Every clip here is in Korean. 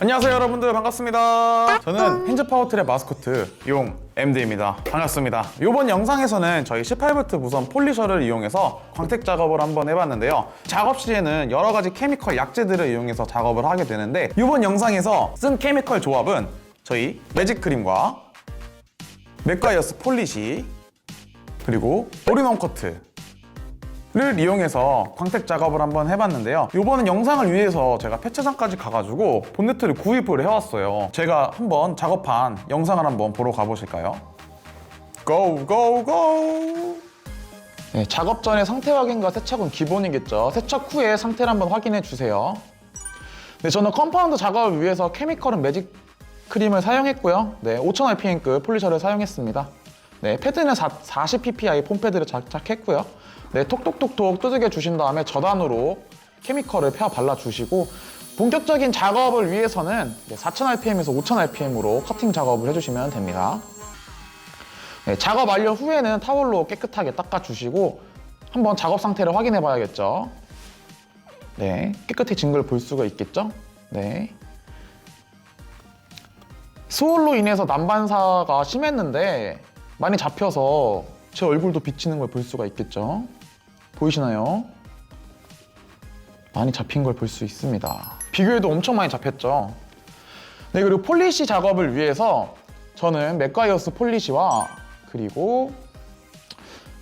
안녕하세요 여러분들. 반갑습니다. 저는 힌즈 파워틀의 마스코트 용 MD입니다. 반갑습니다. 이번 영상에서는 저희 18V 무선 폴리셔를 이용해서 광택 작업을 한번 해봤는데요. 작업 시에는 여러 가지 케미컬 약재들을 이용해서 작업을 하게 되는데 이번 영상에서 쓴 케미컬 조합은 저희 매직 크림과 맥과이어스 폴리시 그리고 오리논 커트 를 이용해서 광택 작업을 한번 해봤는데요. 이번엔 영상을 위해서 제가 폐차장까지 가가지고 본네트를 구입을 해왔어요. 제가 한번 작업한 영상을 한번 보러 가보실까요? 고! 고! 고! 네, 작업 전에 상태 확인과 세척은 기본이겠죠. 세척 후에 상태를 한번 확인해 주세요. 네, 저는 컴파운드 작업을 위해서 케미컬은 매직 크림을 사용했고요. 네, 5000rpm급 폴리셔를 사용했습니다. 네, 패드는 40 ppI 폼패드를 장착했고요. 네, 톡톡톡톡 두들겨 주신 다음에 저단으로 케미컬을 펴 발라 주시고 본격적인 작업을 위해서는 4000rpm에서 5000rpm으로 커팅 작업을 해주시면 됩니다. 네, 작업 완료 후에는 타월로 깨끗하게 닦아주시고 한번 작업 상태를 확인해 봐야겠죠. 네, 깨끗해진 걸 볼 수가 있겠죠? 네. 수월로 인해서 난반사가 심했는데 많이 잡혀서 제 얼굴도 비치는 걸 볼 수가 있겠죠? 보이시나요? 많이 잡힌 걸 볼 수 있습니다. 비교해도 엄청 많이 잡혔죠? 네, 그리고 폴리시 작업을 위해서 저는 맥과이어스 폴리시와 그리고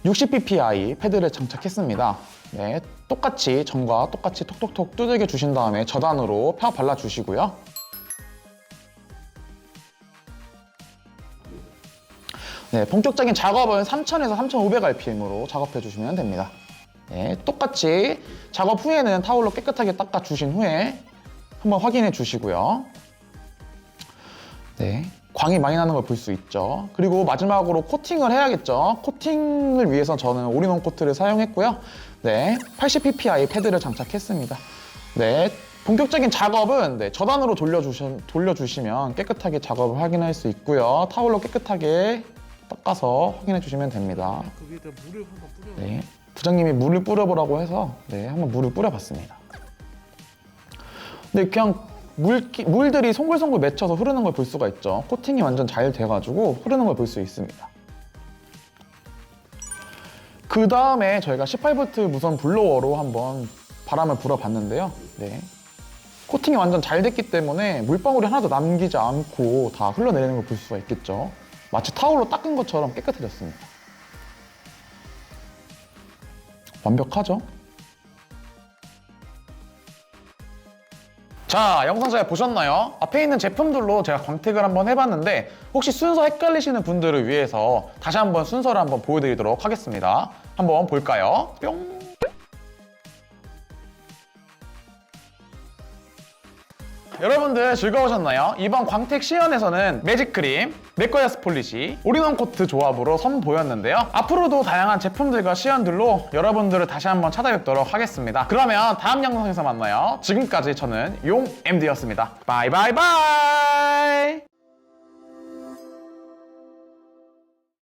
60ppi 패드를 장착했습니다. 네, 똑같이 전과 똑같이 톡톡톡 두들겨 주신 다음에 저단으로 펴 발라 주시고요. 네, 본격적인 작업은 3000에서 3500rpm으로 작업해 주시면 됩니다. 네, 똑같이 작업 후에는 타올로 깨끗하게 닦아 주신 후에 한번 확인해 주시고요. 네, 광이 많이 나는 걸 볼 수 있죠. 그리고 마지막으로 코팅을 해야겠죠. 코팅을 위해서 저는 올인원 코트를 사용했고요. 네, 80ppi 패드를 장착했습니다. 네, 본격적인 작업은 네, 저단으로 돌려주시, 돌려주시면 깨끗하게 작업을 확인할 수 있고요. 타올로 깨끗하게 닦아서 확인해 주시면 됩니다. 그 위에다 물을 한번 뿌려. 네, 부장님이 물을 뿌려보라고 해서 네, 한번 물을 뿌려봤습니다. 근데 그냥 물, 물들이 송글송글 맺혀서 흐르는 걸 볼 수가 있죠. 코팅이 완전 잘 돼가지고 흐르는 걸 볼 수 있습니다. 그 다음에 저희가 18V 무선 블로워로 한번 바람을 불어봤는데요. 네. 코팅이 완전 잘 됐기 때문에 물방울이 하나도 남기지 않고 다 흘러내리는 걸 볼 수가 있겠죠. 마치 타올로 닦은 것처럼 깨끗해졌습니다. 완벽하죠? 자, 영상 잘 보셨나요? 앞에 있는 제품들로 제가 광택을 한번 해봤는데 혹시 순서 헷갈리시는 분들을 위해서 다시 한번 순서를 한번 보여드리도록 하겠습니다. 한번 볼까요? 뿅! 여러분들 즐거우셨나요? 이번 광택 시연에서는 매직 크림, 맥과이어스 폴리시, 올인원 코트 조합으로 선보였는데요. 앞으로도 다양한 제품들과 시연들로 여러분들을 다시 한번 찾아뵙도록 하겠습니다. 그러면 다음 영상에서 만나요. 지금까지 저는 용 MD였습니다. 바이바이바이!